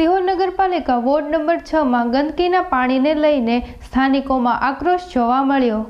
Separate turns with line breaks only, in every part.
સિહોર નગરપાલિકા ward number છમાં ગંદકીના પાણીને લઈને સ્થાનિકોમાં આક્રોશ જોવા મળ્યો.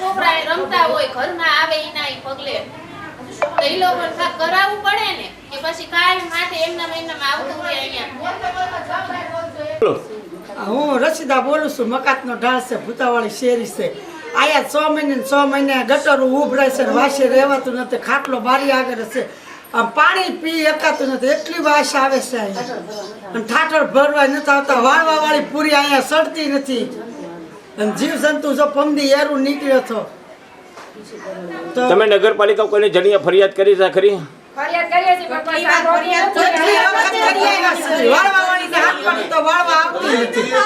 છોકરા રમતા હોય ઘરમાં આવે એના પગલે. તો લોકો કરાવવું પડે ને કે પછી કાયમ માથે એમના મહિનામાં આવતું હોય અહીંયા.
હું રસીદા બોલું છું મકાતનો ઢાળ છે ભૂતાવાળી શેરી છે. આયા છ મહિને છ મહિને ગટર ઉભરાય છે વાસી રહેવાતું નથી ખાટલો બારી આગળ છે. આમ પાણી પી એકાતું નથી એટલી વાસ આવે છે અહીંયા. અને ઠાઠર ભરવા નથી આવતા વાળવા વાળી પૂરી અહીંયા સડતી નથી. અને જીવ જંતુ જો પમદી એરું નીકળ્યો હતો તો
તમે નગરપાલિકા કોઈને જણીએ ફરિયાદ કરી છે ખરી?
ફરિયાદ કરીએ છીએ પણ કોઈ સાંભળતું
કેટલી વખત કરી આવ્યા છે. હાથ પડી તો વાળવા. આવતી નથી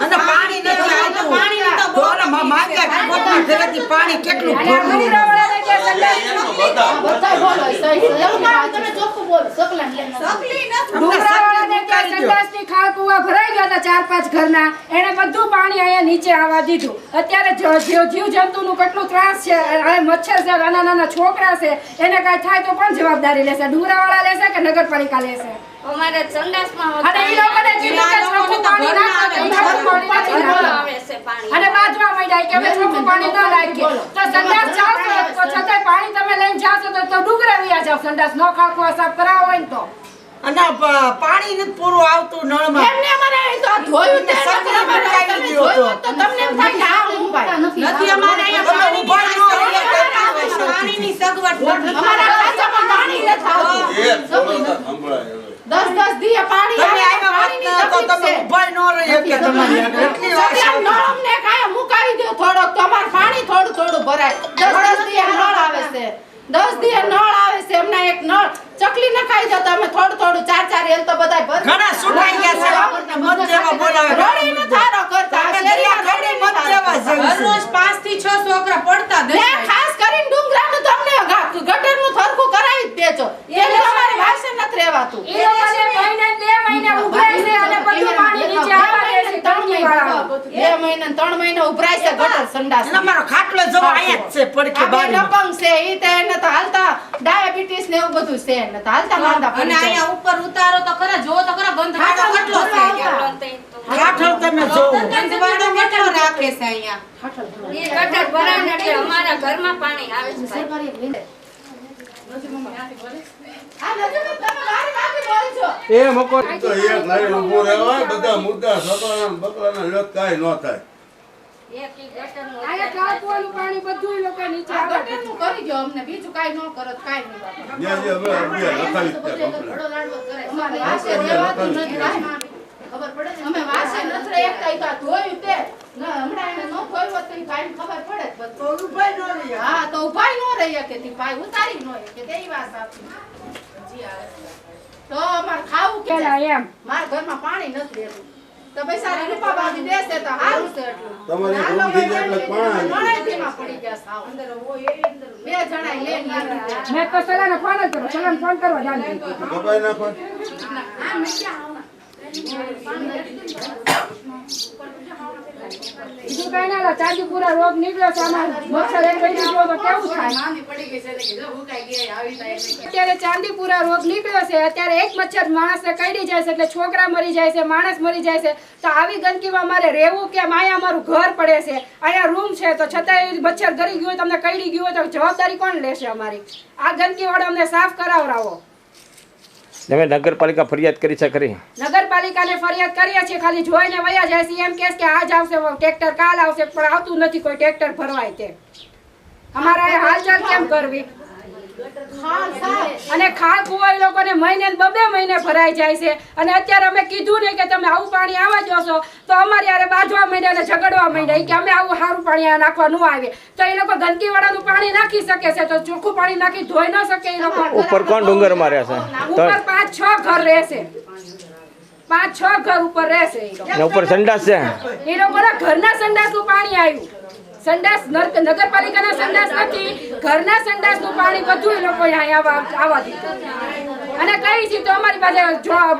અને પાણી નથી આવતું. ઘરેથી કેટલું ભરવું?
મંદિરોવાળાને કે સંદાસ
બધા બોલો સહી સહી તમે ચોખ્ખું બોલો સકલન લેન
ડુંગરાવાળાને કે સંડાસની ખાળ કૂવા ભરાઈ ગયા હતા ચાર પાંચ ઘરના એણે બધું પાણી અહીંયા નીચે આવવા દીધું. અત્યારે જ- જીવ જીવ જંતુનું કેટલું ત્રાસ છે મચ્છર છે નાના નાના છોકરા છે એને કાંઈ થાય તો કોણ જવાબદારી લેશે? ડુંગરાવાળા લેશે કે નગરપાલિકા લેશે?
અમારે સંડાસમાં
અને એ લોકોને કીધું કે ચોખ્ખું પાણી નાખો તો ઈ ચોખ્ખું પાણી નથી નાખતા.
આવે છે પાણી.
અને બાજવા માંડ્યા કે અમે ચોખ્ખું પાણી ન નાખીએ. તો સંડાસ જાવશો તો છતાંય પાણી તમે લઈને જાશો તો તો ડુંગરા વ્યા જાવ સંડાસ ન ખાખવા સાફ કરાવો હોય ને તો.
અને પાણી નથી પૂરું આવતું નળમાં
એમને અમારે તો ધોયું તે
સગડી
નથી અમારે
મુકાવી
તમે
દીધો તો.
તમને એમ થાય કે આ હું ભાઈ.
નથી અમારે અહીંયા પાણીની પાણીની સગવડ
અમારા ખાંચામાં પાણી નથી આવતું. દસ દસ દીએ પાણી
તમે આવ્યા હોત તો તમે
છે.
ન રહી શકે તમારી એટલી વાસ
નળ અમને કાંઈ મુકાવી દ્યો થોડોક, તમારે પાણી થોડું થોડું ભરાય. દસ દસ દીએ નળ આવે છે. દસ દીએ નળ આવે છે, એમના એક નળ ચકલી નખાઈ દો તમે થોડું ચાર તો ભરી.
ઘણા સુકાઈ ગયા છે. મત જેવા બોલાવે
રડીને થારો કરતા.
તમે
શેરીમાં
દરિયા ખાડી મત દેવા જેવું છે.
હરરોજ પાંચથી છ છોકરા પડતા
ને ખાસ કરીને ડુંગરાનું તમને ગા- ગટરનું થરખું કરાવી જ દેજો. એને તમારે વાસે નથી રહેવાતું.
એ લોકોને મહિને બે મહિને ઉભરાય છે અને બધું પાણી નીચે આવવા દે છે ટંકીવાળાઓ.
બે મહિના ને ત્રણ મહિના ઉભરાય સંડાસ
અને અમારો ખાટલો જવો આયા જ છે પડખે
આ બે છે ઈ તો એને તો હાલતા ડાયાબિટીસ ને એવું બધું છે એને તો હાલતા માંદા
અને
પડી
ઉપર ઉતારો તો ખરા જોવો તો ખરા ગંધ વાળો કેટલો છે.
ખાટલો તમે જોવો
ગંધ વાળો કેટલો રાખે છે અહીંયા?
આ નજીક તમે મારી માથે બોલજો.
એ મકો
તો એક લાઈન ઊભું રહેવાય બધા મુદ્દા લગ કાંઈ ન થાય.
પાણી બધું લોકો નીચે
કરી દો અમને બીજું કાંઈ ન કરો નહીં નથી ખબર પડે અમે વાસે નથી રહી એકતા ઈ તો આ ધોયું તે. ના, હમણાં એને ન ધોયું તો ઈ ખબર પડે
તો ઊભાય ન રહી
હા તો ઉભાઈ નો રહી શકે. તી ભાઈ ઉતારી નો શકે. તે વાત જી આવે. તો અમારે ખાવું કે
એમ.
મારા ઘરમાં પાણી નથી રહેતું. તો પૈસા રૂપા બાંધી દેશે તો સારું છે એટલું.
તમારે
લોકો
એટલે પાણી આવી જાય.
પાણીમાં પડી ગયા સાવ. બે જણા લે
મેં તો સલાને ફોન જ કર્યો. સલાને ફોન કરવા જાણ
કપાઈ નાખો.
આ મેં ક્યાં આવવાના?
કઈ ના ચાંદીપુરા રોગ નીકળ્યો છે. આમાં મચ્છર એક કરી ગયો તો કેવું થાય? અત્યારે ચાંદીપુરા રોગ નીકળ્યો છે. અત્યારે એક મચ્છર માણસને કરડી જાય છે. એટલે છોકરા મરી જાય છે માણસ મરી જાય છે. તો આવી ગંદકીમાં મારે રહેવું કેમ અહીંયા અમારું ઘર પડે છે? અહીંયા રૂમ છે. તો છતાંય મચ્છર ગરી ગયું હોય તમને કરડી ગયું હોય તો જવાબદારી કોણ લેશે અમારી? આ ગંદકી વાળો અમને સાફ કરાવરાવો.
તમે નગરપાલિકા ફરિયાદ કરી છે ખરી.
નગરપાલિકાને ફરિયાદ કરીએ છીએ, ખાલી જોઈને વયા જાય છે. એમ કેસ કે આજ આવશે ટ્રેક્ટર કાલ આવશે, પણ આવતું નથી, કોઈ ટ્રેક્ટર ભરવાય તે. અમારે હાલચાલ કેમ કરવી? અને ખાલ કુવા એ લોકોને મહિને બબે મહિને ભરાઈ જાય છે. અને અત્યારે અમે કીધું ને કે તમે આવું પાણી આવા જોશો તો અમારે યારે બાંધવા માંડ્યા અને ઝઘડવા માંડ્યા. કે અમે આવું સારું પાણી નાખવા ન આવે. તો એ લોકો ગંદકી વાળાનું પાણી નાખી શકે છે તો ચોખ્ખું પાણી નાખી ધોઈ ન શકે એ લોકો.
ઉપર કોણ ડુંગરમાં રહે છે?
ઉપર પાંચ છ ઘર રહેશે. પાંચ છ ઘર ઉપર રહેશે
ને ઉપર સંડાસ છે?
એ લોકોના ઘરના સંડાસનું પાણી આવ્યું. સંડાસ નગરપાલિકાના સંડાસ નથી ઘરના સંડાસનું પાણી બધું એ લોકો અહીંયા આવવા દીધું. અને કઈ છે તો અમારી પાસે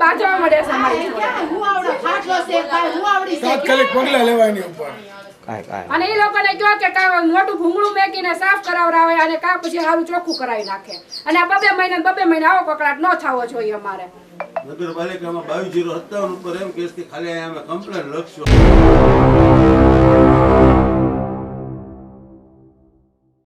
બાજવા મળે છે અમારી
તાત્કાલિક પગલા ઉપર.
અને એ લોકોને કહો કે કાં મોટું ભૂંગળું મેકીને સાફ કરાવરાવે અને કા પછી સારું ચોખ્ખું કરાવી નાખે. અને આ બબે મહિને બબે મહિને આવો કકડાટ ન થવો જોઈએ અમારે.
નગરપાલિકામાં બાવીસ જીરો સત્તાવન ઉપર એમ કેસ કે ખાલી અહીંયા અમે કમ્પ્લેન લખશું.